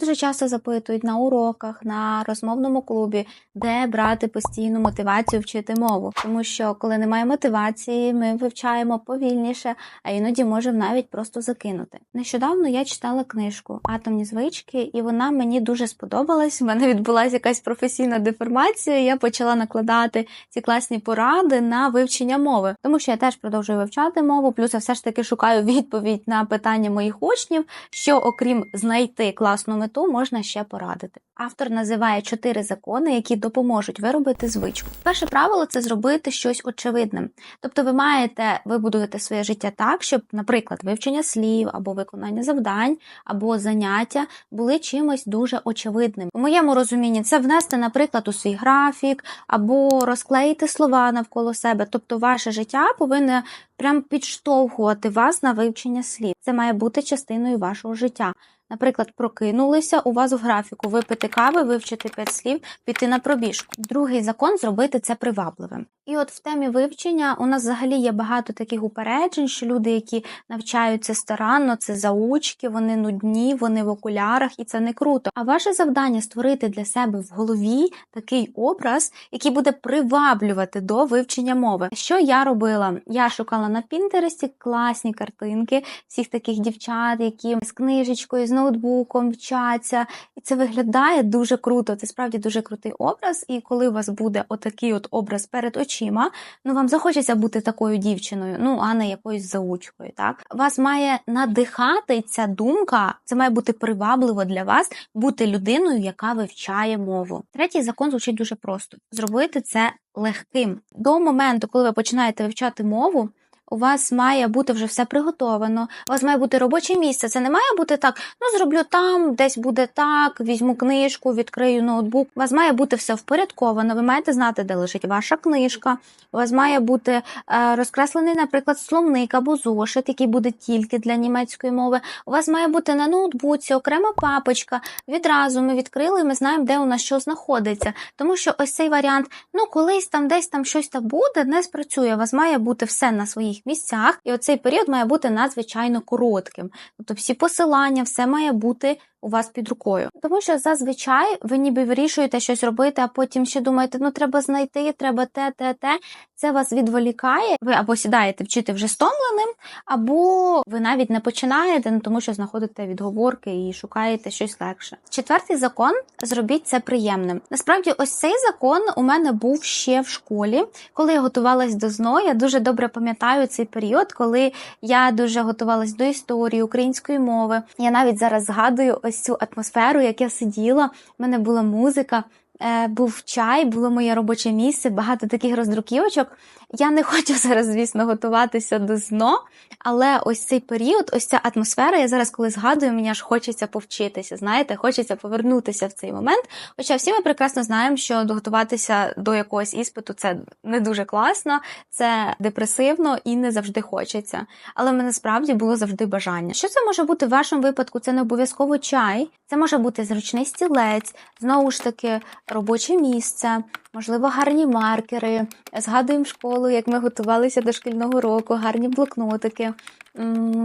Дуже часто запитують на уроках, на розмовному клубі, де брати постійну мотивацію вчити мову. Тому що коли немає мотивації, ми вивчаємо повільніше, а іноді можемо навіть просто закинути. Нещодавно я читала книжку Атомні звички, і вона мені дуже сподобалась. У мене відбулася якась професійна деформація. Я почала накладати ці класні поради на вивчення мови, тому що я теж продовжую вивчати мову. Плюс я все ж таки шукаю відповідь на питання моїх учнів, що окрім знайти класну мету, можна ще порадити. Автор називає чотири закони, які допоможуть виробити звичку. Перше правило це зробити щось очевидним. Тобто, ви маєте вибудувати своє життя так, щоб, наприклад, вивчення слів або виконання завдань, або заняття були чимось дуже очевидним. У моєму розумінні це внести, наприклад, у свій графік, або розклеїти слова навколо себе. Тобто, ваше життя повинне прям підштовхувати вас на вивчення слів. Це має бути частиною вашого життя. Наприклад, прокинулися у вас в графіку випити кави, вивчити 5 слів, піти на пробіжку. Другий закон зробити це привабливим. І от в темі вивчення у нас взагалі є багато таких упереджень, що люди, які навчаються старанно, це заучки, вони нудні, вони в окулярах, і це не круто. А ваше завдання створити для себе в голові такий образ, який буде приваблювати до вивчення мови. Що я робила? Я шукала на Пінтересті класні картинки всіх таких дівчат, які з книжечкою, з ноутбуком вчаться, і це виглядає дуже круто. Це справді дуже крутий образ. І коли у вас буде отакий от образ перед очима, ну вам захочеться бути такою дівчиною, ну а не якоюсь заучкою. Так вас має надихати ця думка, це має бути привабливо для вас бути людиною, яка вивчає мову. Третій закон звучить дуже просто: зробити це легким до моменту, коли ви починаєте вивчати мову. У вас має бути вже все приготовано. У вас має бути робоче місце. Це не має бути так. Ну зроблю там, десь буде так. Візьму книжку, відкрию ноутбук. У вас має бути все впорядковано. Ви маєте знати, де лежить ваша книжка. У вас має бути е, розкреслений, наприклад, словник або зошит, який буде тільки для німецької мови. У вас має бути на ноутбуці окрема папочка. Відразу ми відкрили, і ми знаємо, де у нас що знаходиться. Тому що ось цей варіант, ну колись там десь там щось там буде, не спрацює. У вас має бути все на своїх місцях, і оцей період має бути надзвичайно коротким. Тобто всі посилання, все має бути у вас під рукою. Тому що зазвичай ви ніби вирішуєте щось робити, а потім ще думаєте, ну треба знайти, треба те, те, те. Це вас відволікає. Ви або сідаєте вчити вже стомленим, або ви навіть не починаєте, ну тому що знаходите відговорки і шукаєте щось легше. Четвертий закон зробіть це приємним. Насправді, ось цей закон у мене був ще в школі, коли я готувалась до ЗНО. Я дуже добре пам'ятаю цей період, коли я дуже готувалась до історії української мови. Я навіть зараз згадую ось цю атмосферу, як я сиділа. в мене була музика. Е, був чай, було моє робоче місце, багато таких роздруківочок. Я не хочу зараз, звісно, готуватися до ЗНО, але ось цей період, ось ця атмосфера, я зараз, коли згадую, мені аж хочеться повчитися. Знаєте, хочеться повернутися в цей момент. Хоча всі ми прекрасно знаємо, що готуватися до якогось іспиту це не дуже класно, це депресивно і не завжди хочеться. Але мене справді було завжди бажання. Що це може бути в вашому випадку? Це не обов'язково чай, це може бути зручний стілець, знову ж таки робоче місце, можливо, гарні маркери. Згадуємо школу, як ми готувалися до шкільного року, гарні блокнотики,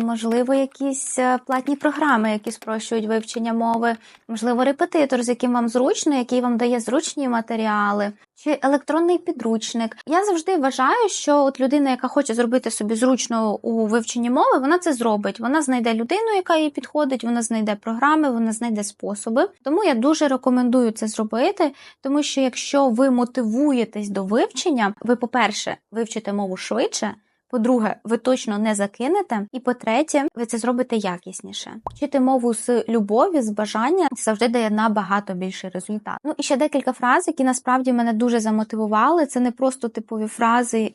можливо, якісь е, платні програми, які спрощують вивчення мови, можливо, репетитор, з яким вам зручно, який вам дає зручні матеріали, чи електронний підручник. Я завжди вважаю, що от людина, яка хоче зробити собі зручно у вивченні мови, вона це зробить. Вона знайде людину, яка їй підходить, вона знайде програми, вона знайде способи. Тому я дуже рекомендую це зробити, тому що якщо ви мотивуєтесь до вивчення, ви, по-перше, вивчите мову швидше. По-друге, ви точно не закинете. І по-третє, ви це зробите якісніше. Вчити мову з любові, з бажання завжди дає набагато більший результат. Ну і ще декілька фраз, які насправді мене дуже замотивували. Це не просто типові фрази.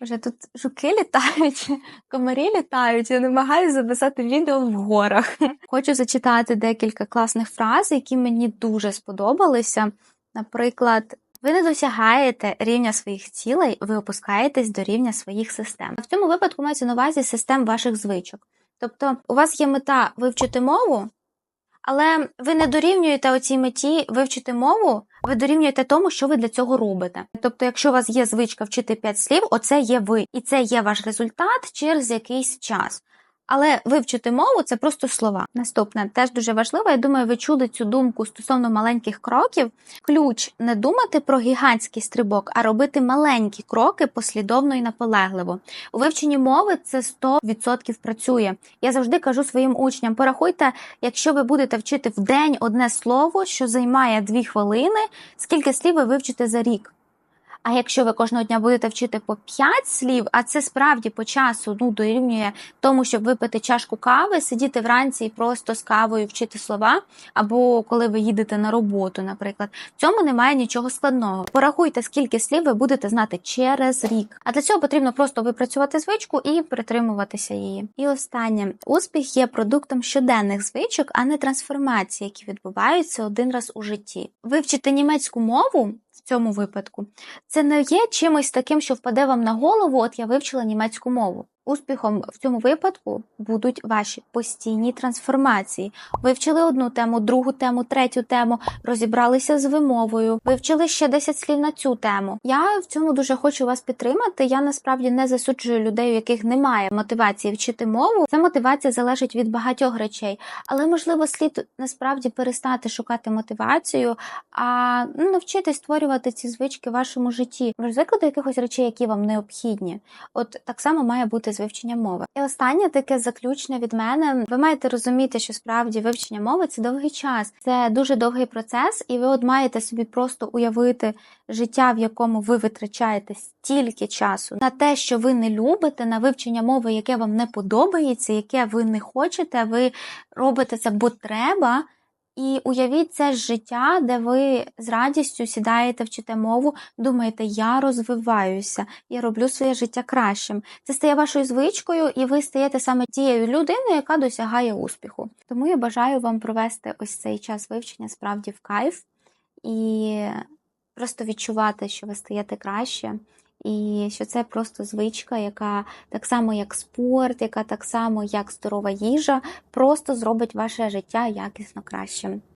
Вже тут жуки літають, комарі літають, я намагаюся записати відео в горах. Хочу зачитати декілька класних фраз, які мені дуже сподобалися. Наприклад, ви не досягаєте рівня своїх цілей, ви опускаєтесь до рівня своїх систем. В цьому випадку мається на увазі систем ваших звичок. Тобто, у вас є мета вивчити мову, але ви не дорівнюєте оцій меті вивчити мову, ви дорівнюєте тому, що ви для цього робите. Тобто, якщо у вас є звичка вчити 5 слів, оце є ви, і це є ваш результат через якийсь час. Але вивчити мову це просто слова. Наступне теж дуже важливо. Я думаю, ви чули цю думку стосовно маленьких кроків. Ключ не думати про гігантський стрибок, а робити маленькі кроки послідовно і наполегливо. У вивченні мови це 100% працює. Я завжди кажу своїм учням: порахуйте, якщо ви будете вчити в день одне слово, що займає 2 хвилини, скільки слів ви вивчите за рік. А якщо ви кожного дня будете вчити по 5 слів, а це справді по часу ну, дорівнює тому, щоб випити чашку кави, сидіти вранці і просто з кавою вчити слова, або коли ви їдете на роботу, наприклад, в цьому немає нічого складного. Порахуйте, скільки слів ви будете знати через рік. А для цього потрібно просто випрацювати звичку і притримуватися її. І останнє успіх є продуктом щоденних звичок, а не трансформацій, які відбуваються один раз у житті. Вивчити німецьку мову в цьому випадку це не є чимось таким, що впаде вам на голову. От я вивчила німецьку мову. Успіхом в цьому випадку будуть ваші постійні трансформації. Вивчили одну тему, другу тему, третю тему, розібралися з вимовою, вивчили ще 10 слів на цю тему. Я в цьому дуже хочу вас підтримати. Я насправді не засуджую людей, у яких немає мотивації вчити мову. Ця мотивація залежить від багатьох речей, але можливо слід насправді перестати шукати мотивацію, а ну, навчитись створювати ці звички в вашому житті. Ви звикли до якихось речей, які вам необхідні. От так само має бути з вивченням мови. І останнє таке заключне від мене. Ви маєте розуміти, що справді вивчення мови це довгий час, це дуже довгий процес, і ви от маєте собі просто уявити життя, в якому ви витрачаєте стільки часу на те, що ви не любите, на вивчення мови, яке вам не подобається, яке ви не хочете. Ви робите це, бо треба. І уявіть це життя, де ви з радістю сідаєте, вчите мову, думаєте, я розвиваюся, я роблю своє життя кращим. Це стає вашою звичкою, і ви стаєте саме тією людиною, яка досягає успіху. Тому я бажаю вам провести ось цей час вивчення справді в кайф і просто відчувати, що ви стаєте краще. І що це просто звичка, яка так само як спорт, яка так само як здорова їжа, просто зробить ваше життя якісно кращим.